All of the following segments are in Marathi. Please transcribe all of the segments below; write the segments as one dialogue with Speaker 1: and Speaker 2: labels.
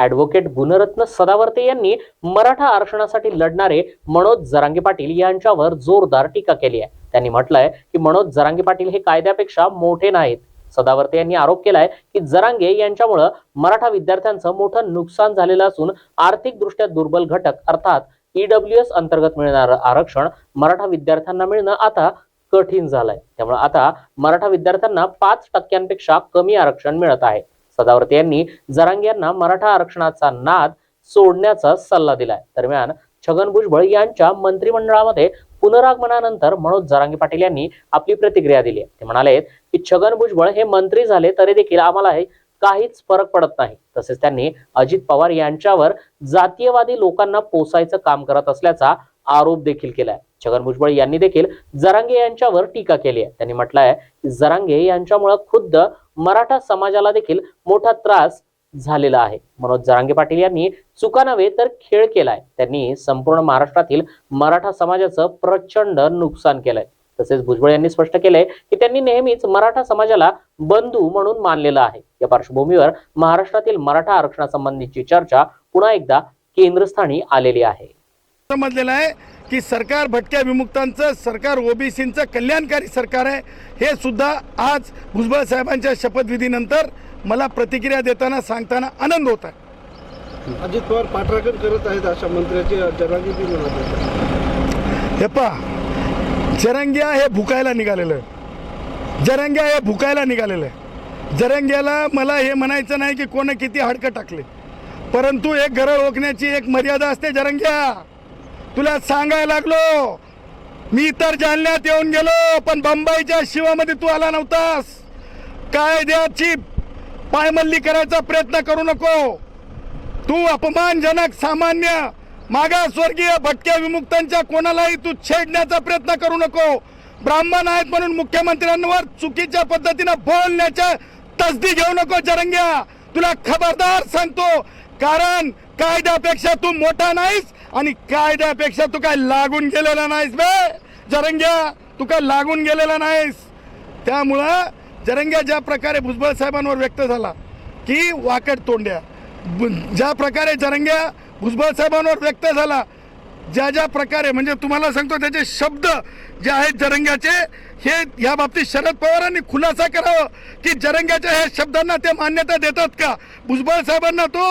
Speaker 1: ॲडव्होकेट गुणरत्न सदावर्ते यांनी मराठा आरक्षणासाठी लढणारे मनोज जरांगे पाटील यांच्यावर जोरदार टीका केली आहे. त्यांनी म्हटलंय की मनोज जरांगे पाटील हे कायद्यापेक्षा मोठे नाहीत. सदावर्ते यांनी आरोप केलाय की जरांगे यांच्यामुळं मराठा विद्यार्थ्यांचं मोठं नुकसान झालेलं असून आर्थिकदृष्ट्या दुर्बल घटक अर्थात ईडब्ल्यू एस अंतर्गत मिळणारं आरक्षण मराठा विद्यार्थ्यांना मिळणं आता कठीण झालंय. त्यामुळे आता मराठा विद्यार्थ्यांना पाच टक्क्यांपेक्षा कमी आरक्षण मिळत आहे. सदावर्ते यांनी जरांगे यांना मराठा आरक्षणाचा नाद सोडण्याचा सल्ला दिलाय. दरम्यान छगन भुजबळ यांच्या मंत्रिमंडळामध्ये पुनरागमनानंतर मनोज जरांगे पाटील यांनी आपली प्रतिक्रिया दिली. आहे ते म्हणाले की छगन भुजबळ हे मंत्री झाले तरी देखील आम्हाला काहीच फरक पडत नाही. तसेच त्यांनी अजित पवार यांच्यावर जातीयवादी लोकांना पोसायचं काम करत असल्याचा आरोप देखील केलाय. छगन भुजबळ यांनी देखील जरांगे यांच्यावर टीका केली आहे. त्यांनी म्हटलंय की जरांगे यांच्यामुळे खुद्द मराठा समाजाला देखील मोठा त्रास झालेला आहे. मनोज जरांगे पाटील यांनी चुका नव्हे तर खेळ केलाय. त्यांनी संपूर्ण महाराष्ट्रातील मराठा समाजाचं प्रचंड नुकसान केलंय. तसेच भुजबळ यांनी स्पष्ट केलंय की त्यांनी नेहमीच मराठा समाजाला बंधू म्हणून मानलेलं आहे. या पार्श्वभूमीवर महाराष्ट्रातील मराठा आरक्षणासंबंधीची चर्चा पुन्हा एकदा केंद्रस्थानी आलेली आहे.
Speaker 2: समजलेलं आहे की सरकार भटक्या विमुक्तांचं सरकार ओबीसींचं कल्याणकारी सरकार आहे. हे सुद्धा आज भुजबळ साहेबांच्या शपथविधीनंतर मला प्रतिक्रिया देताना सांगताना आनंद होत आहे.
Speaker 3: अजित पवार पाठराखण करत आहेत अशा मंत्र्याची जरांगी.
Speaker 2: हे पहा जरंग्या हे भुकायला निघालेलं आहे. जरंग्या हे भुकायला निघालेलं आहे. जरंग्याला मला हे म्हणायचं नाही की कोणं किती हाडकं टाकले. परंतु एक घरं ओकण्याची एक मर्यादा असते जरंग्या. तुला सांगायला लागलो. मी तर जालन्यात येऊन गेलो पण बंबईच्या शिवामध्ये तू आला नव्हतास. कायद्याची पायमल्ली करायचा प्रयत्न करू नको. तू अपमानजनक सामान्य मागासवर्गीय भटक्या विमुक्तांच्या कोणालाही तू छेडण्याचा प्रयत्न करू नको. ब्राह्मण आहेत म्हणून मुख्यमंत्र्यांवर चुकीच्या पद्धतीनं बोलण्याच्या तसदी घेऊ नको जरंग्या. तुला खबरदार सांगतो कारण कायद्यापेक्षा तू मोठा नाहीस आणि कायद्यापेक्षा तू काय लागून गेलेला नाहीस बे. जरंग्या तू काय लागून गेलेला नाहीस. त्यामुळं जरंग्या ज्या प्रकारे भुजबळ साहेबांवर व्यक्त झाला की वाकड तोंड्या. ज्या प्रकारे जरंग्या भुजबळ साहेबांवर व्यक्त झाला ज्या ज्या प्रकारे म्हणजे तुम्हाला सांगतो त्याचे शब्द जे आहेत जरंग्याचे हे या बाबतीत शरद पवारांनी खुलासा करावं. की जरंग्याच्या ह्या शब्दांना ते मान्यता देतात का? भुजबळ साहेबांना तो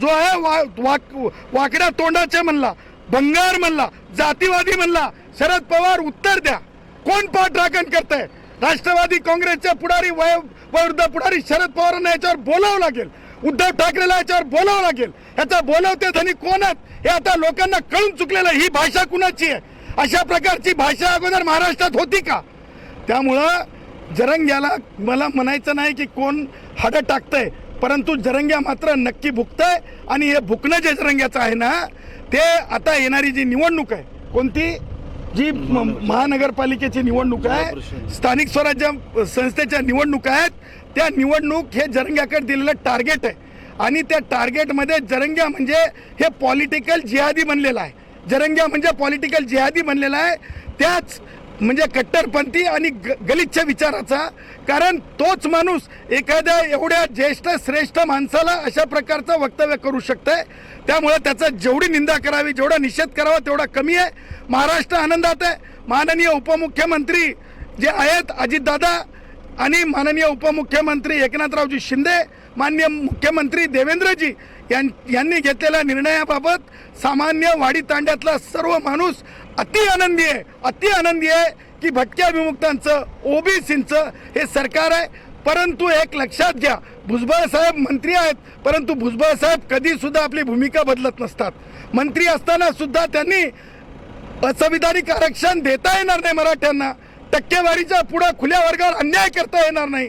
Speaker 2: जो आहे वा, वाक, वाकड्या तोंडाचे म्हणला भंगार म्हणला जातीवादी म्हणला शरद पवार उत्तर द्या. कोण पाठराखण करताय? राष्ट्रवादी काँग्रेसच्या पुढारी वय वयोवृद्ध पुढारी शरद पवारांना याच्यावर बोलावं लागेल. उद्धव ठाकरेला याच्यावर बोलावं लागेल. याचा बोलावते धनी कोण आहेत हे आता लोकांना कळून चुकलेलं आहे. ही भाषा कुणाची आहे? अशा प्रकारची भाषा अगोदर महाराष्ट्रात होती का? त्यामुळं जरंग्याला मला म्हणायचं नाही की कोण हाडं टाकतंय परंतु जरंग्या मात्र नक्की भुकतंय आणि हे भुकणं जे जरंग्याचं आहे ना ते आता येणारी जी निवडणूक आहे कोणती? जी महानगरपालिकेची निवडणूक आहे स्थानिक स्वराज्य संस्थेच्या निवडणुका आहेत त्या निवडणूक हे जरंग्याकडे दिलेलं टार्गेट आहे. आणि त्या टार्गेटमध्ये जरंग्या म्हणजे हे पॉलिटिकल जिहादी बनलेलं आहे. जरंग्या म्हणजे पॉलिटिकल जिहादी बनलेला आहे. त्याच म्हणजे कट्टरपंथी आणि ग गलिच्छ विचाराचा. कारण तोच माणूस एखाद्या एवढ्या ज्येष्ठ श्रेष्ठ माणसाला अशा प्रकारचं वक्तव्य करू शकतंय. त्यामुळे त्याचा जेवढी निंदा करावी जेवढा निषेध करावा तेवढा कमी आहे. महाराष्ट्र आनंदात आहे. माननीय उपमुख्यमंत्री जे आहेत अजितदादा आणि माननीय उपमुख्यमंत्री एकनाथरावजी शिंदे माननीय मुख्यमंत्री देवेंद्रजी यांनी घेतलेल्या निर्णयाबाबत सामान्य वाडी तांड्यातला सर्व माणूस अति आनंदी आहे. अति आनंदी आहे की भटक्या विमुक्तांचं ओबीसींचं हे सरकार आहे. परंतु एक लक्षात घ्या भुजबळ साहेब मंत्री आहेत. परंतु भुजबळ साहेब कधीसुद्धा आपली भूमिका बदलत नसतात. मंत्री असताना सुद्धा त्यांनी असंविधानिक आरक्षण देता येणार नाही मराठ्यांना. टक्केवारीच्या पुढं खुल्या वर्गावर अन्याय करता येणार नाही.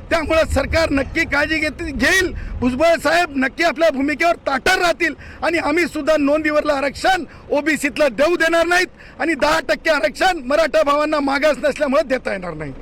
Speaker 2: त्यामुळं सरकार नक्की काळजी घेत घेईल. भुजबळ साहेब नक्की आपल्या भूमिकेवर ताटर राहतील. आणि आम्ही सुद्धा नोंदीवरलं आरक्षण ओबीसीतलं देऊ देणार नाहीत. आणि दहा टक्के आरक्षण मराठा भावांना मागास नसल्यामुळे देता येणार नाही.